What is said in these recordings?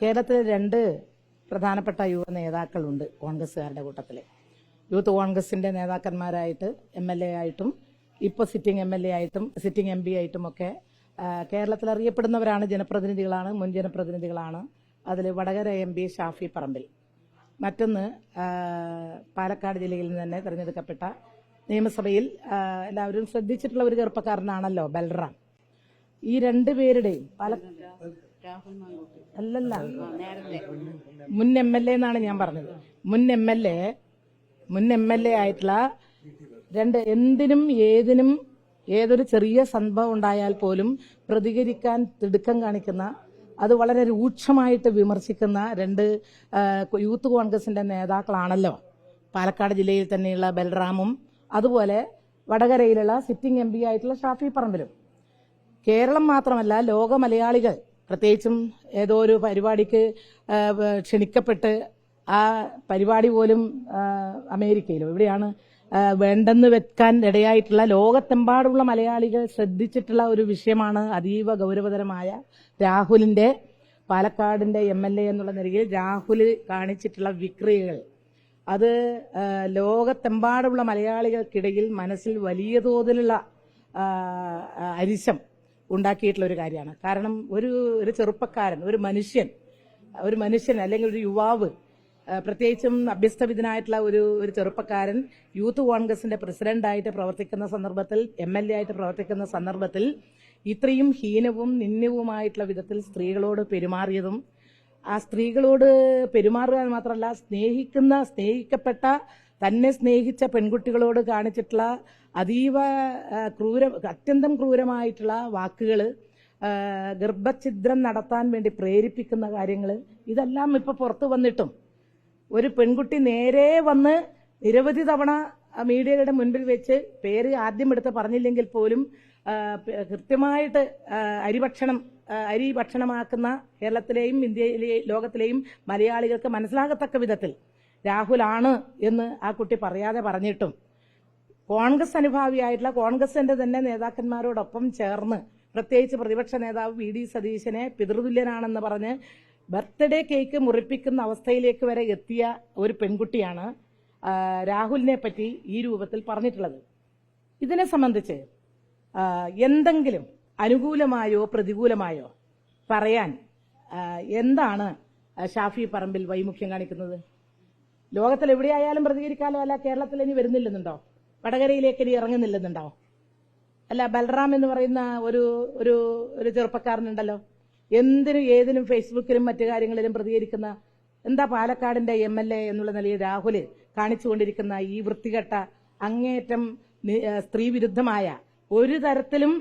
കേരളത്തിൽ രണ്ട് പ്രധാനപ്പെട്ട യുവ നേതാക്കളുണ്ട് കോൺഗ്രസ്സുകാരുടെ കൂട്ടത്തിൽ യൂത്ത് കോൺഗ്രസിന്റെ നേതാക്കന്മാരായിട്ട് എം എൽ എ ആയിട്ടും ഇപ്പൊ സിറ്റിംഗ് എം എൽ എ ആയിട്ടും സിറ്റിംഗ് എം പി ആയിട്ടും ഒക്കെ കേരളത്തിൽ അറിയപ്പെടുന്നവരാണ് ജനപ്രതിനിധികളാണ് മുൻ ജനപ്രതിനിധികളാണ്. അതിൽ വടകര എം പി ഷാഫി പറമ്പിൽ. മറ്റൊന്ന് പാലക്കാട് ജില്ലയിൽ നിന്ന് തന്നെ തിരഞ്ഞെടുക്കപ്പെട്ട നിയമസഭയിൽ എല്ലാവരും ശ്രദ്ധിച്ചിട്ടുള്ള ഒരു ചെറുപ്പക്കാരനാണല്ലോ ബൽറാം. ഈ രണ്ടുപേരുടെയും പല അല്ലല്ല. മുൻ എം എൽ എ എന്നാണ് ഞാൻ പറഞ്ഞത്. മുൻ എം എൽ എ മുൻ എം എൽ എ ആയിട്ടുള്ള രണ്ട് എന്തിനും ഏതിനും ഏതൊരു ചെറിയ സംഭവം ഉണ്ടായാൽ പോലും പ്രതികരിക്കാൻ തിടുക്കം കാണിക്കുന്ന അത് വളരെ രൂക്ഷമായിട്ട് വിമർശിക്കുന്ന രണ്ട് യൂത്ത് കോൺഗ്രസിന്റെ നേതാക്കളാണല്ലോ. പാലക്കാട് ജില്ലയിൽ തന്നെയുള്ള ബൽറാമും അതുപോലെ വടകരയിലുള്ള സിറ്റിംഗ് എം പി ആയിട്ടുള്ള ഷാഫി പറമ്പിലും. കേരളം മാത്രമല്ല ലോക മലയാളികൾ പ്രത്യേകിച്ചും ഏതോ ഒരു പരിപാടിക്ക് ക്ഷണിക്കപ്പെട്ട് ആ പരിപാടി പോലും അമേരിക്കയിലോ ഇവിടെയാണ് വേണ്ടെന്ന് വെക്കാൻ ഇടയായിട്ടുള്ള ലോകത്തെമ്പാടുള്ള മലയാളികൾ ശ്രദ്ധിച്ചിട്ടുള്ള ഒരു വിഷയമാണ് അതീവ ഗൗരവതരമായ രാഹുലിന്റെ പാലക്കാടിന്റെ എം എൽ എ എന്നുള്ള നിലയിൽ രാഹുൽ കാണിച്ചിട്ടുള്ള വിക്രിയകൾ. അത് ലോകത്തെമ്പാടുള്ള മലയാളികൾക്കിടയിൽ മനസ്സിൽ വലിയ തോതിലുള്ള അരിശം ഉണ്ടാക്കിയിട്ടുള്ള ഒരു കാര്യമാണ്. കാരണം ഒരു ഒരു ചെറുപ്പക്കാരൻ ഒരു മനുഷ്യൻ ഒരു മനുഷ്യൻ അല്ലെങ്കിൽ ഒരു യുവാവ് പ്രത്യേകിച്ചും അഭ്യസ്തവിധനായിട്ടുള്ള ഒരു ഒരു ചെറുപ്പക്കാരൻ യൂത്ത് കോൺഗ്രസിന്റെ പ്രസിഡന്റായിട്ട് പ്രവർത്തിക്കുന്ന സന്ദർഭത്തിൽ എം എൽ എ ആയിട്ട് പ്രവർത്തിക്കുന്ന സന്ദർഭത്തിൽ ഇത്രയും ഹീനവും നിന്ദ്യവുമായിട്ടുള്ള വിധത്തിൽ സ്ത്രീകളോട് പെരുമാറിയതും ആ സ്ത്രീകളോട് പെരുമാറുക മാത്രമല്ല സ്നേഹിക്കുന്ന സ്നേഹിക്കപ്പെട്ട തന്നെ സ്നേഹിച്ച പെൺകുട്ടികളോട് കാണിച്ചിട്ടുള്ള അതീവ ക്രൂര അത്യന്തം ക്രൂരമായിട്ടുള്ള വാക്കുകൾ ഗർഭഛിദ്രം നടത്താൻ വേണ്ടി പ്രേരിപ്പിക്കുന്ന കാര്യങ്ങൾ ഇതെല്ലാം ഇപ്പം പുറത്തു വന്നിട്ടും. ഒരു പെൺകുട്ടി നേരെ വന്ന് നിരവധി തവണ മീഡിയയുടെ മുൻപിൽ വെച്ച് പേര് ആദ്യം എടുത്ത് പറഞ്ഞില്ലെങ്കിൽ പോലും കൃത്യമായിട്ട് അരിഭക്ഷണം അരി ഭക്ഷണമാക്കുന്ന കേരളത്തിലെയും ഇന്ത്യയിലെയും ലോകത്തിലെയും മലയാളികൾക്ക് മനസ്സിലാകത്തക്ക വിധത്തിൽ രാഹുലാണ് എന്ന് ആ കുട്ടി പറയാതെ പറഞ്ഞിട്ടും കോൺഗ്രസ് അനുഭാവിയായിട്ടുള്ള കോൺഗ്രസിന്റെ തന്നെ നേതാക്കന്മാരോടൊപ്പം ചേർന്ന് പ്രത്യേകിച്ച് പ്രതിപക്ഷ നേതാവ് വി ഡി സതീശനെ പിതൃതുല്യനാണെന്ന് പറഞ്ഞ് ബർത്ത്ഡേ കേക്ക് മുറിപ്പിക്കുന്ന അവസ്ഥയിലേക്ക് വരെ എത്തിയ ഒരു പെൺകുട്ടിയാണ് രാഹുലിനെ പറ്റി ഈ രൂപത്തിൽ പറഞ്ഞിട്ടുള്ളത്. ഇതിനെ സംബന്ധിച്ച് എന്തെങ്കിലും അനുകൂലമായോ പ്രതികൂലമായോ പറയാൻ എന്താണ് ഷാഫി പറമ്പിൽ വൈമുഖ്യം കാണിക്കുന്നത്? ലോകത്തിൽ എവിടെയായാലും പ്രതികരിക്കാലോ അല്ല കേരളത്തിൽ ഇനി വരുന്നില്ലെന്നുണ്ടോ? വടകരയിലേക്ക് ഇനി ഇറങ്ങുന്നില്ലെന്നുണ്ടോ? അല്ല ബൽറാം എന്ന് പറയുന്ന ഒരു ഒരു ഒരു ചെറുപ്പക്കാരനുണ്ടല്ലോ. എന്തിനും ഏതിനും ഫേസ്ബുക്കിലും മറ്റു കാര്യങ്ങളിലും പ്രതികരിക്കുന്ന എന്താ പാലക്കാടിന്റെ എം എൽ എ എന്നുള്ള നിലയിൽ രാഹുൽ കാണിച്ചുകൊണ്ടിരിക്കുന്ന ഈ വൃത്തികെട്ട അങ്ങേറ്റം സ്ത്രീവിരുദ്ധമായ സ്ത്രീ വിരുദ്ധമായ ഒരു തരത്തിലും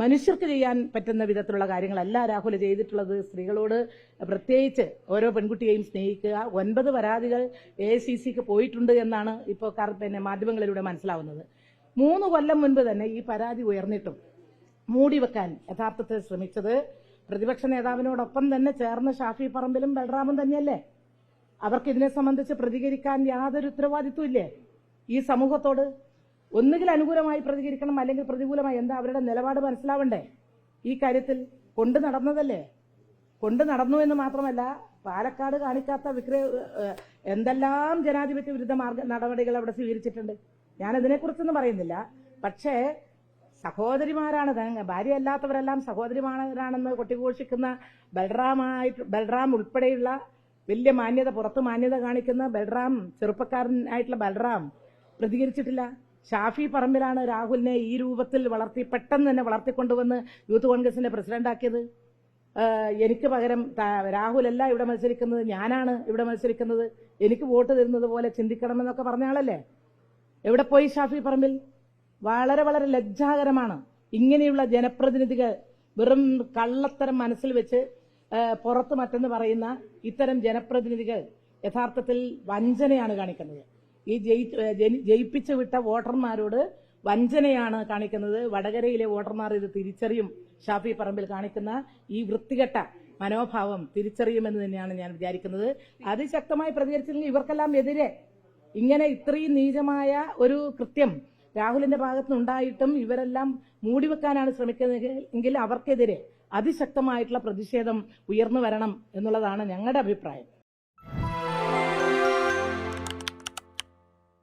മനുഷ്യർക്ക് ചെയ്യാൻ പറ്റുന്ന വിധത്തിലുള്ള കാര്യങ്ങളല്ല രാഹുൽ ചെയ്തിട്ടുള്ളത്. സ്ത്രീകളോട് പ്രത്യേകിച്ച് ഓരോ പെൺകുട്ടിയെയും സ്നേഹിക്കുക. ഒൻപത് പരാതികൾ എ സി സിക്ക് പോയിട്ടുണ്ട് എന്നാണ് ഇപ്പോൾ പിന്നെ മാധ്യമങ്ങളിലൂടെ മനസ്സിലാവുന്നത്. മൂന്ന് കൊല്ലം മുൻപ് തന്നെ ഈ പരാതി ഉയർന്നിട്ടും മൂടി വെക്കാൻ യഥാർത്ഥത്തിൽ ശ്രമിച്ചത് പ്രതിപക്ഷ നേതാവിനോടൊപ്പം തന്നെ ചേർന്ന ഷാഫി പറമ്പിലും ബൽറാമും തന്നെയല്ലേ? അവർക്ക് ഇതിനെ സംബന്ധിച്ച് പ്രതികരിക്കാൻ യാതൊരു ഉത്തരവാദിത്വം ഇല്ലേ ഈ സമൂഹത്തോട്? ഒന്നുകിൽ അനുകൂലമായി പ്രതികരിക്കണം അല്ലെങ്കിൽ പ്രതികൂലമായി എന്താ അവരുടെ നിലപാട് മനസ്സിലാവണ്ടേ? ഈ കാര്യത്തിൽ കൊണ്ടു നടന്നതല്ലേ? കൊണ്ടു നടന്നു എന്ന് മാത്രമല്ല പാലക്കാട് കാണിക്കാത്ത വിക്ര എന്തെല്ലാം ജനാധിപത്യ വിരുദ്ധ മാർഗ നടപടികൾ അവിടെ സ്വീകരിച്ചിട്ടുണ്ട്. ഞാൻ അതിനെക്കുറിച്ചൊന്നും പറയുന്നില്ല. പക്ഷേ സഹോദരിമാരാണ് ഭാര്യയല്ലാത്തവരെല്ലാം സഹോദരിമാരാണെന്ന് കൊട്ടിഘോഷിക്കുന്ന ബൽറാമായിട്ട് ബൽറാം ഉൾപ്പെടെയുള്ള വലിയ മാന്യത പുറത്ത് മാന്യത കാണിക്കുന്ന ബൽറാം ചെറുപ്പക്കാരനായിട്ടുള്ള ബൽറാം പ്രതികരിച്ചിട്ടില്ല. ഷാഫി പറമ്പിലാണ് രാഹുലിനെ ഈ രൂപത്തിൽ വളർത്തി പെട്ടെന്ന് തന്നെ വളർത്തിക്കൊണ്ടുവന്ന് യൂത്ത് കോൺഗ്രസിന്റെ പ്രസിഡന്റാക്കിയത് എനിക്ക് പകരം രാഹുലല്ല ഇവിടെ മത്സരിക്കുന്നത് ഞാനാണ് ഇവിടെ മത്സരിക്കുന്നത്. എനിക്ക് വോട്ട് തരുന്നത് പോലെ ചിന്തിക്കണമെന്നൊക്കെ പറഞ്ഞ ആളല്ലേ? എവിടെ പോയി ഷാഫി പറമ്പിൽ? വളരെ വളരെ ലജ്ജാകരമാണ്. ഇങ്ങനെയുള്ള ജനപ്രതിനിധികൾ വെറും കള്ളത്തരം മനസ്സിൽ വെച്ച് പുറത്ത് മറ്റെന്ന് പറയുന്ന ഇത്തരം ജനപ്രതിനിധികൾ യഥാർത്ഥത്തിൽ വഞ്ചനയാണ് കാണിക്കുന്നത്. ഈ ജയിപ്പിച്ചു വിട്ട വോട്ടർമാരോട് വഞ്ചനയാണ് കാണിക്കുന്നത്. വടകരയിലെ വോട്ടർമാർ ഇത് തിരിച്ചറിയും. ഷാഫി പറമ്പിൽ കാണിക്കുന്ന ഈ വൃത്തികെട്ട മനോഭാവം തിരിച്ചറിയുമെന്ന് തന്നെയാണ് ഞാൻ വിചാരിക്കുന്നത്. അതിശക്തമായി പ്രതികരിച്ചില്ലെങ്കിൽ ഇവർക്കെല്ലാം എതിരെ. ഇങ്ങനെ ഇത്രയും നീചമായ ഒരു കൃത്യം രാഹുലിന്റെ ഭാഗത്തുനിന്നുണ്ടായിട്ടും ഇവരെല്ലാം മൂടിവെക്കാനാണ് ശ്രമിക്കുന്നത് എങ്കിൽ അവർക്കെതിരെ അതിശക്തമായിട്ടുള്ള പ്രതിഷേധം ഉയർന്നു വരണം എന്നുള്ളതാണ് ഞങ്ങളുടെ അഭിപ്രായം.